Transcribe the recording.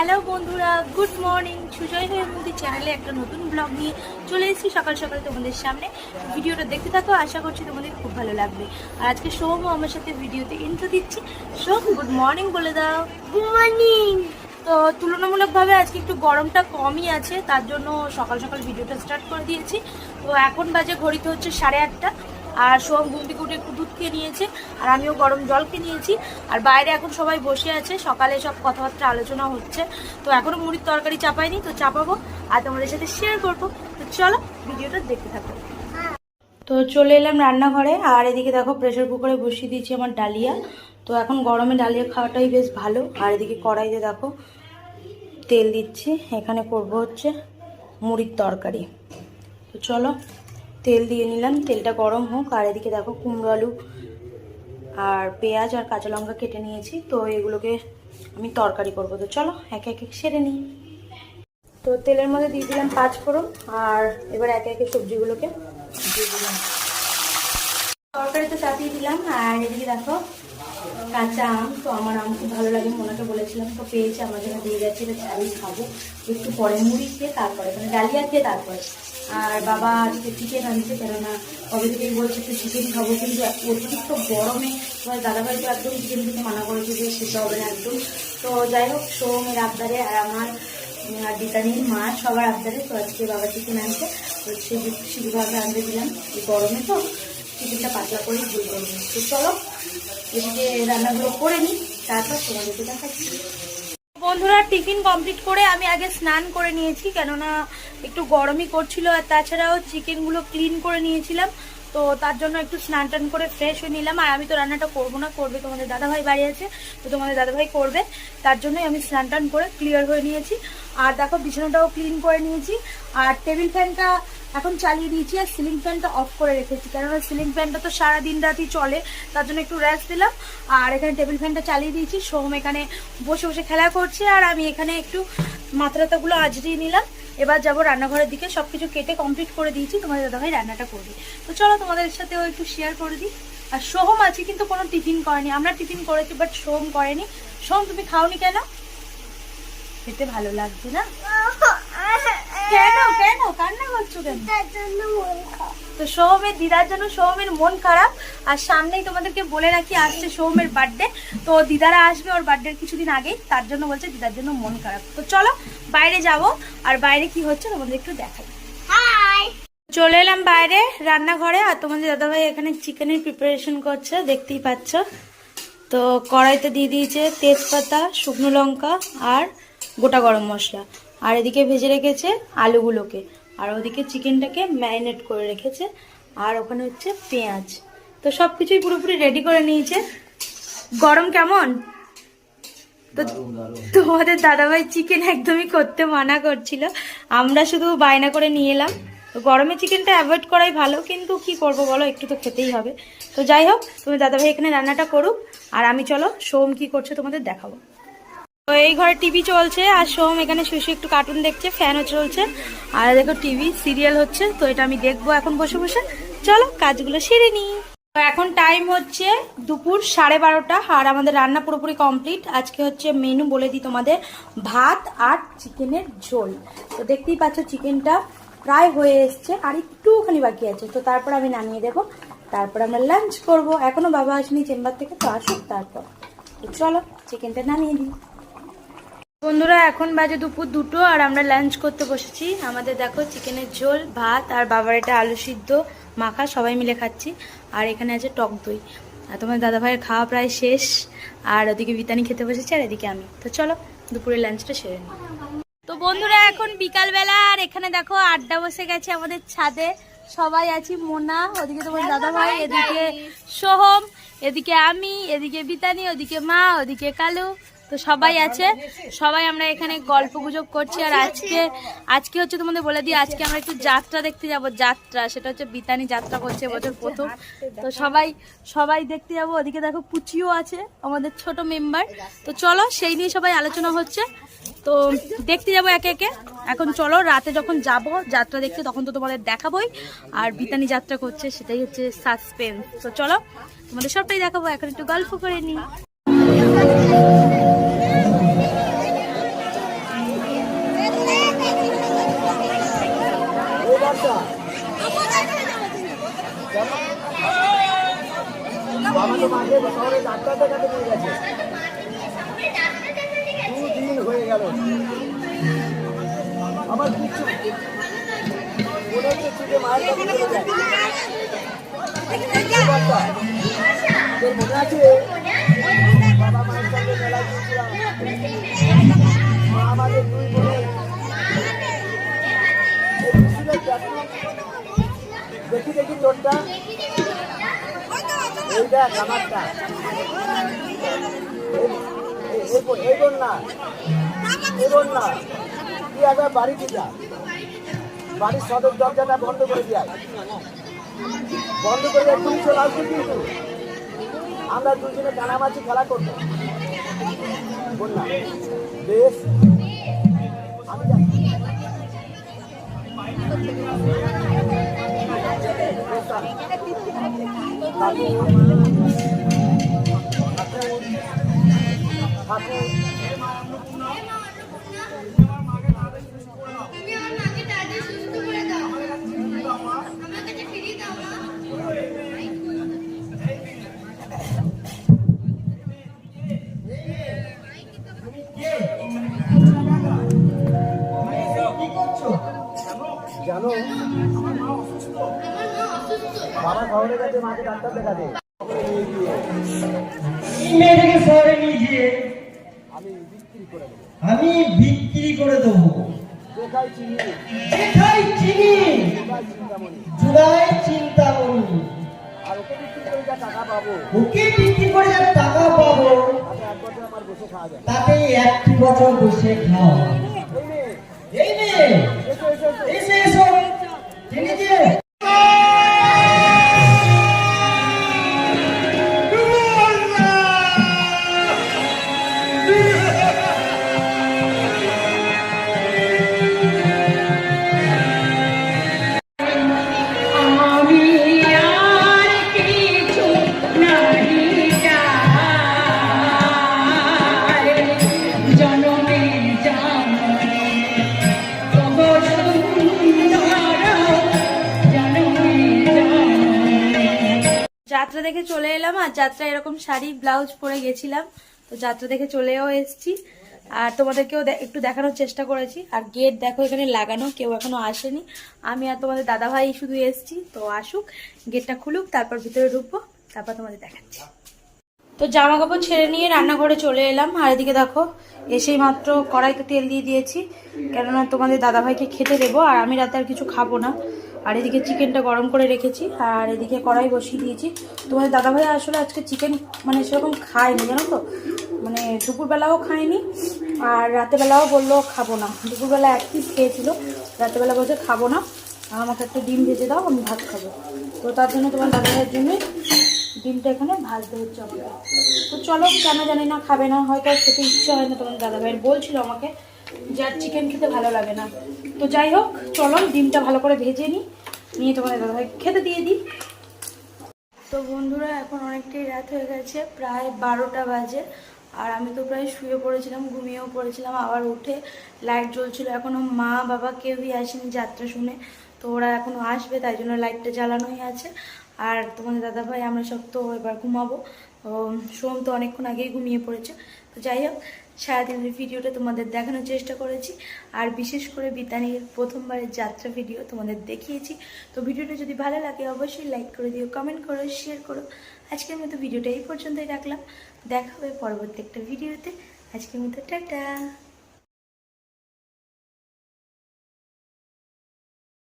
Hello বন্ধুরা good morning. Sujoy হয়ে মন্দির চ্যানেলে একটা নতুন ব্লগ নিয়ে চলে এসেছি সকাল সকাল তোমাদের সামনে। ভিডিওটা দেখতে থাকো আশা করছি তোমাদের খুব ভালো লাগবে। আর আজকে সোমও আমার সাথে ভিডিওতে ইন্ট্রো দিচ্ছি। সোম গুড মর্নিং বলে দাও। গুড মর্নিং তো তুলনামূলকভাবে আজকে একটু গরমটা কমই আছে তার জন্য সকাল সকাল ভিডিওটা স্টার্ট করে দিয়েছি। তো এখন বাজে ঘড়িতে হচ্ছে সাড়ে আটটা। আর সোম ঘুম উঠে একটু দুধ খেয়ে নিয়েছে, আর আমিও গরম জল খেয়ে নিয়েছি। আর বাইরে এখন সবাই বসে আছে, সকালে সব কথাবার্তা আলোচনা হচ্ছে। তো এখনও মুড়ির তরকারি চাপাইনি, তো চাপাবো আর তোমাদের সাথে শেয়ার করব। তো চলো ভিডিওটা দেখতে থাকো। তো চলে এলাম রান্নাঘরে, আর এদিকে দেখো প্রেশার কুকারে বসিয়ে দিয়েছি আমার ডালিয়া। তো এখন গরমে ডালিয়া খাওয়াটাই বেশ ভালো, আর এদিকে কড়াইতে দেখো তেল দিচ্ছি, এখানে করব হচ্ছে মুড়ির তরকারি। তো চলো তেল দিয়ে নিলাম, তেলটা গরম হোক, আর এদিকে দেখো কুমড়ো আলু আর পেঁয়াজ আর কাঁচা লঙ্কা কেটে নিয়েছি, তো এগুলোকে আমি তরকারি করব। তো চলো, এক এক এক সেরে নিই। তো তেলের মধ্যে দিয়ে দিলাম পাঁচ ফোড়ন, আর এবার একে একে সবজিগুলোকে দিয়ে দিলাম। তরকারি তরকারিতে চাপিয়ে দিলাম, আর এদিকে দেখো কাঁচা আম, তো আমার আম খুব ভালো লাগে মোনাকে বলেছিলাম, তো পেয়েছে, আমার জন্য দিয়ে যাচ্ছে এটা চালিয়ে খাব। একটু পরে মুড়ি খেয়ে তারপরে মানে ডালিয়া খেয়ে তারপরে। আর বাবা আজকে চিকেন আনছে, কেননা কবে থেকেই বলছে একটু চিকেন খাব, কিন্তু অতিরিক্ত গরমে তোমার দাদাভাই তো একদম চিকেন খেতে মানা করেছে যে সেটা হবে না একদম। তো যাই হোক, সোমের আবদারে আর আমার আর বিতানির মা সবার আবদারে তো আজকে বাবা চিকেন আনছে। তো সিঁড়িভাবে আনতে দিলাম, এই গরমে তো চিকেনটা পাতলা করেই ভুল করব। তো চলো, এদিকে রান্নাগুলো করে নিই, তারপর তোমাদেরকে দেখাচ্ছি। বন্ধুরা, টিফিন কমপ্লিট করে আমি আগে স্নান করে নিয়েছি, কেননা একটু গরমই করছিল, আর তাছাড়াও চিকেনগুলো ক্লিন করে নিয়েছিলাম, তো তার জন্য একটু স্নান টান করে ফ্রেশ হয়ে নিলাম, আর আমি তো রান্নাটা করব না, করবে তোমাদের দাদাভাই বাড়ি আছে, তো তোমাদের দাদাভাই করবে, তার জন্যই আমি স্নান টান করে ক্লিয়ার হয়ে নিয়েছি, আর দেখো বিছানাটাও ক্লিন করে নিয়েছি, আর টেবিল ফ্যানটা এখন চালিয়ে দিয়েছি আর সিলিং ফ্যানটা অফ করে রেখেছি। কেননা সিলিং ফ্যানটা তো সারা দিন রাতই চলে, তার জন্য একটু রেস্ট দিলাম। আর এখানে টেবিল ফ্যানটা চালিয়ে দিয়েছি। সোম এখানে বসে বসে খেলা করছে আর আমি এখানে একটু মাথাটাগুলো আজরিয়ে নিলাম। এবার যাব রান্নাঘরের দিকে। সব কিছু কেটে কমপ্লিট করে দিয়েছি। তোমাদের দাদাভাই রান্নাটা করবে। তো চলো তোমাদের সাথেও একটু শেয়ার করে দিই। আর সোহম আছে কিন্তু কোনো টিফিন করেনি। আমরা টিফিন করেছি বাট সোহম করেনি। সোহম, তুমি খাওনি কেন? খেতে ভালো লাগছে না? কেন কেন? কান্না করছ কেন? তো সোহমের দিদার জন্য সোহমের মন খারাপ। আর সামনেই তোমাদেরকে বলে রাখি আসছে সোহমের বার্থডে তো দিদারা আসবে ওর বার্থডের কিছুদিন আগেই। তার জন্য বলছে দিদার জন্য মন খারাপ। তো চলো বাইরে যাব। আর বাইরে কি হচ্ছে তোমাদের একটু দেখাই। চলে এলাম বাইরে রান্নাঘরে। আর তোমাদের দাদাভাই এখানে চিকেনের প্রিপারেশন করছে দেখতেই পাচ্ছ। তো কড়াইতে দিয়ে দিয়েছে তেজপাতা শুকনো লঙ্কা আর গোটা গরম মশলা। আর এদিকে ভেজে রেখেছে আলুগুলোকে। আর ওদিকে চিকেনটাকে ম্যারিনেট করে রেখেছে। আর ওখানে হচ্ছে পেঁয়াজ। তো সব কিছুই পুরোপুরি রেডি করে নিয়েছে। গরম কেমন? তো তোমাদের দাদাভাই চিকেন একদমই করতে মানা করছিল। আমরা শুধু বায়না করে নিয়ে এলাম। তো গরমে চিকেনটা অ্যাভয়েড করাই ভালো কিন্তু কি করব বলো একটু তো খেতেই হবে। তো যাই হোক তুমি দাদাভাই এখানে রান্নাটা করুক। আর আমি চলো সোম কি করছে তোমাদের দেখাবো। তো এই ঘরে টিভি চলছে, আর সোম এখানে শুয়ে একটু কার্টুন দেখছে ফ্যানও চলছে। আর দেখো টিভি সিরিয়াল হচ্ছে, তো এটা আমি দেখব এখন বসে বসে। চলো, কাজগুলো সেরে নিই। তো এখন টাইম হচ্ছে দুপুর সাড়ে বারোটা, আর আমাদের রান্না পুরোপুরি কমপ্লিট আজকে হচ্ছে মেনু বলে দিই তোমাদের, ভাত আর চিকেনের ঝোল। তো দেখতেই পাচ্ছ চিকেনটা প্রায় হয়ে এসছে, আর একটুখানি বাকি আছে। তো তারপর আমি নামিয়ে দেবো, তারপর আমরা লাঞ্চ করব। এখনও বাবা আসেনি চেম্বার থেকে, তো আসুক তারপর। চলো চিকেনটা নামিয়ে দিই। বন্ধুরা, এখন বাজে দুপুর দুটো আর আমরা লাঞ্চ করতে বসেছি। আমাদের দেখো চিকেনের ঝোল, ভাত আর বাবার এটা আলু সিদ্ধ, মাখা, সবাই মিলে খাচ্ছি। আর এখানে আছে টক দই। আর তোমার দাদা ভাইয়ের খাওয়া প্রায় শেষ। আর ওদিকে বিতানি খেতে বসেছি আর এদিকে আমি। তো চলো, দুপুরের লাঞ্চটা সেরে নিই। তো বন্ধুরা, এখন বিকালবেলা আর এখানে দেখো আড্ডা বসে গেছে আমাদের ছাদে। সবাই আছি, মোনা, ওদিকে তোমার দাদা ভাই এদিকে সোহম, এদিকে আমি, এদিকে বিতানি, ওদিকে মা, ওদিকে কালু। তো সবাই আছে। সবাই আমরা এখানে গল্প গুজব করছি। আর আজকে আজকে হচ্ছে তোমাদের বলে দিই, আজকে আমরা একটু যাত্রা দেখতে যাব, যাত্রা। সেটা হচ্ছে বিতানি যাত্রা করছে এবছর প্রথম। তো সবাই সবাই দেখতে যাব। ওদিকে দেখো পুচিও আছে, আমাদের ছোট মেম্বার। তো চলো, সেই নিয়ে সবাই আলোচনা হচ্ছে। তো দেখতে যাব একে একে। এখন চলো, রাতে যখন যাব যাত্রা দেখতে, তখন তো তোমাদের দেখাবোই। আর বিতানি যাত্রা করছে, সেটাই হচ্ছে সাসপেন্স তো চলো, তোমাদের সবটাই দেখাবো। এখন একটু গল্প করে নিই। আমার কিছু মনে হচ্ছে যে মায়ের তোর বাবা মায়ের সঙ্গে মেলায় গিয়েছিলাম। মা আমাদের দুই বোনের। দেখি দেখি তোরটা। এই দেখ আমারটা। এই বোন না। এই না। তুই একবার বাড়িতে যা বাড়ির সদর দরজাটা বন্ধ করে দিয়াই। বন্ধ করে দিয়ে তুমি চলে আসবি কিন্তু আমরা দুজনে কানামাছি খেলা করব। না। বেশ। আমি ঠাকুর বাবা মাকে ডাক্তার দেখাতে মেয়েটাকে শহরে নিয়ে গিয়ে আমি বিক্রি করে দেবো। আমি বিক্রি করে দেবো। দেখাই চিনি। যেখাই চিনি। দেখাই চিন্তামণি। জুলাই চিন্তামণি। আর ওকে বিক্রি করে যা টাকা পাবো। ওকে বিক্রি করে যা টাকা পাবো। তাতে এক বছর আমার বসে খাওয়া এই মেয়ে। এসো যাত্রা দেখে চলে এলাম, আর যাত্রা এরকম শাড়ি, ব্লাউজ পরে গেছিলাম। তো যাত্রা দেখে চলেও এসেছি। আর তোমাদেরকেও একটু দেখানোর চেষ্টা করেছি। আর গেট দেখো, এখানে লাগানো, কেউ এখনও আসেনি। আমি আর তোমাদের দাদাভাই শুধু এসেছি। তো আসুক, গেটটা খুলুক, তারপর ভিতরে ঢুকবো, তারপর তোমাদের দেখাচ্ছি। তো জামা কাপড় ছেড়ে নিয়ে রান্নাঘরে চলে এলাম। আর এদিকে দেখো, এসেই মাত্র কড়াইতে তেল দিয়ে দিয়েছি। কেননা তোমাদের দাদাভাইকে খেতে দেবো, আর আমি রাতে আর কিছু খাব না। আর এদিকে চিকেনটা গরম করে রেখেছি, আর এদিকে কড়াই বসিয়ে দিয়েছি। তোমাদের দাদাভাই আসলে আজকে চিকেন মানে সেরকম খায়নি, জানো তো? মানে দুপুরবেলাও খায়নি, আর রাতেবেলাও বলল খাব না। দুপুরবেলা এক পিস খেয়েছিল, রাতেবেলা বলছে খাব না। আমাকে একটা ডিম ভেজে দাও, আমি ভাত খাব। তো তার জন্য তোমার দাদাভাইয়ের জন্য ডিমটা এখানে ভাজতে হচ্ছে আমাকে। তো চলো, কেন জানি না, খাবে না, হয়তো খেতে ইচ্ছে হয় না, তোমার দাদা ভাইয়ের বলছিল আমাকে। যে আর চিকেন খেতে ভালো লাগে না। তো যাই হোক, চলো, ডিমটা ভালো করে ভেজে নিই। নিয়ে তোমাদের দাদা ভাই খেতে দিয়ে দিই। তো বন্ধুরা, এখন অনেকটাই রাত হয়ে গেছে, প্রায় বারোটা বাজে। আর আমি তো প্রায় শুয়ে পড়েছিলাম, ঘুমিয়েও পড়েছিলাম, আবার উঠে লাইট জ্বলছিল। এখনও মা বাবা কেউই আসেনি যাত্রা শুনে, তো ওরা এখনও আসবে, তাই জন্য লাইটটা জ্বালানোই আছে। আর তোমাদের দাদাভাই, আমরা সব তো এবার ঘুমাবো। তো সোম তো অনেকক্ষণ আগেই ঘুমিয়ে পড়েছে। তো যাই হোক সারাদিনের ভিডিওটা তোমাদের দেখানোর চেষ্টা করেছি। আর বিশেষ করে বিতানির প্রথমবারের যাত্রা ভিডিও তোমাদের দেখিয়েছি। তো ভিডিওটা যদি ভালো লাগে অবশ্যই লাইক করে দিও কমেন্ট করো শেয়ার করো। আজকের মতো ভিডিওটা এই পর্যন্তই রাখলাম। দেখা হবে পরবর্তী একটা ভিডিওতে। আজকের মতো টাটা।